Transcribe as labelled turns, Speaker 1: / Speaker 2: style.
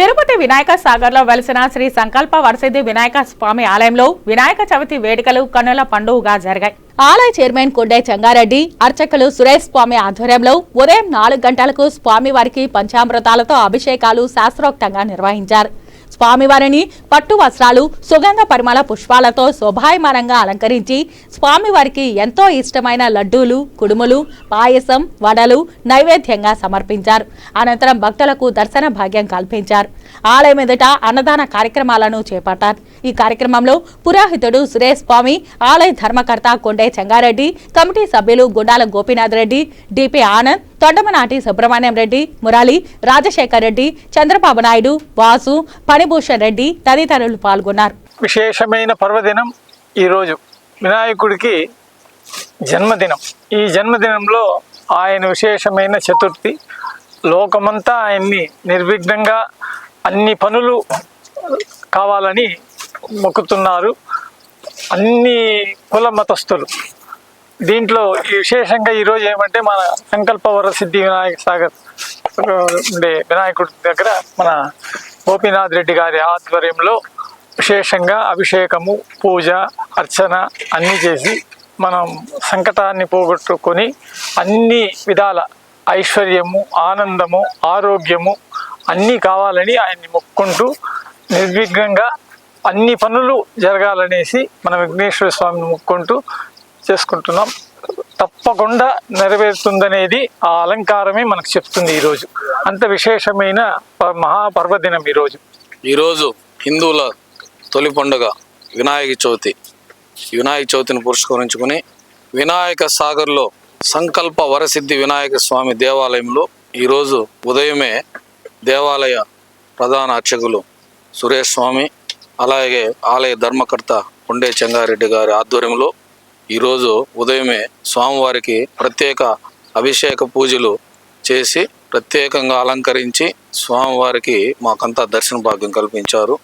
Speaker 1: తిరుపతి వినాయక సాగర్లో వెలిసిన శ్రీ సంకల్ప వరసిద్ధి వినాయక స్వామి ఆలయంలో వినాయక చవితి వేడుకలు కన్నుల పండుగగా జరిగాయి. ఆలయ చైర్మన్ కొండే చంగారెడ్డి అర్చకులు సురేష్ స్వామి ఆధ్వర్యంలో ఉదయం నాలుగు గంటలకు స్వామి వారికి పంచామృతాలతో అభిషేకాలు శాస్త్రోక్తంగా నిర్వహించారు. స్వామివారిని పట్టు వస్త్రాలు సుగంధ పరిమళ పుష్పాలతో శోభాయమానంగా అలంకరించి స్వామివారికి ఎంతో ఇష్టమైన లడ్డూలు కుడుములు పాయసం వడలు నైవేద్యంగా సమర్పించారు. అనంతరం భక్తులకు దర్శన భాగ్యం కల్పించారు. ఆలయం ఎదుట అన్నదాన కార్యక్రమాలను చేపట్టారు. ఈ కార్యక్రమంలో పురోహితుడు సురేష్ స్వామి ఆలయ ధర్మకర్త కొండే చెంగారెడ్డి కమిటీ సభ్యులు గుండాల గోపీనాథ్ రెడ్డి డిపి ఆనంద్ తొండమనాటి సుబ్రహ్మణ్యం రెడ్డి మురళి రాజశేఖర్ రెడ్డి చంద్రబాబు నాయుడు వాసు పణిభూషణ్ రెడ్డి తదితరులు పాల్గొన్నారు.
Speaker 2: విశేషమైన పర్వదినం ఈరోజు. వినాయకుడికి జన్మదినం. ఈ జన్మదినంలో ఆయన విశేషమైన చతుర్థి. లోకమంతా ఆయన్ని నిర్విఘ్నంగా అన్ని పనులు కావాలని మొక్కుతున్నారు. అన్ని కుల మతస్థులు. దీంట్లో ఈ విశేషంగా ఈరోజు ఏమంటే మన సంకల్ప వరసిద్ధి వినాయక సాగర్ ఉండే వినాయకుడి దగ్గర మన గోపీనాథ్ రెడ్డి గారి ఆధ్వర్యంలో విశేషంగా అభిషేకము పూజ అర్చన అన్నీ చేసి మనం సంకటాన్ని పోగొట్టుకొని అన్ని విధాల ఐశ్వర్యము ఆనందము ఆరోగ్యము అన్నీ కావాలని ఆయన్ని మొక్కుంటూ నిర్విఘ్నంగా అన్ని పనులు జరగాలనేసి మన విఘ్నేశ్వర స్వామిని మొక్కుంటూ చేసుకుంటున్నాం. తప్పకుండా నెరవేరుతుందనేది ఆ అలంకారమే మనకు చెప్తుంది ఈరోజు. అంత విశేషమైన ప- మహాపర్వదినం ఈరోజు.
Speaker 3: ఈరోజు హిందువుల తొలి పండుగ వినాయక చవితి. వినాయక చవితిని పురస్కరించుకుని వినాయక సాగర్లో సంకల్ప వరసిద్ధి వినాయక స్వామి దేవాలయంలో ఈరోజు ఉదయమే దేవాలయ ప్రధాన అర్చకులు సురేష్ స్వామి అలాగే ఆలయ ధర్మకర్త కొండే చెంగారెడ్డి గారి ఆధ్వర్యంలో ఈరోజు ఉదయమే స్వామివారికి ప్రత్యేక అభిషేక పూజలు చేసి ప్రత్యేకంగా అలంకరించి స్వామివారికి మాకంతా దర్శన భాగ్యం కల్పించారు.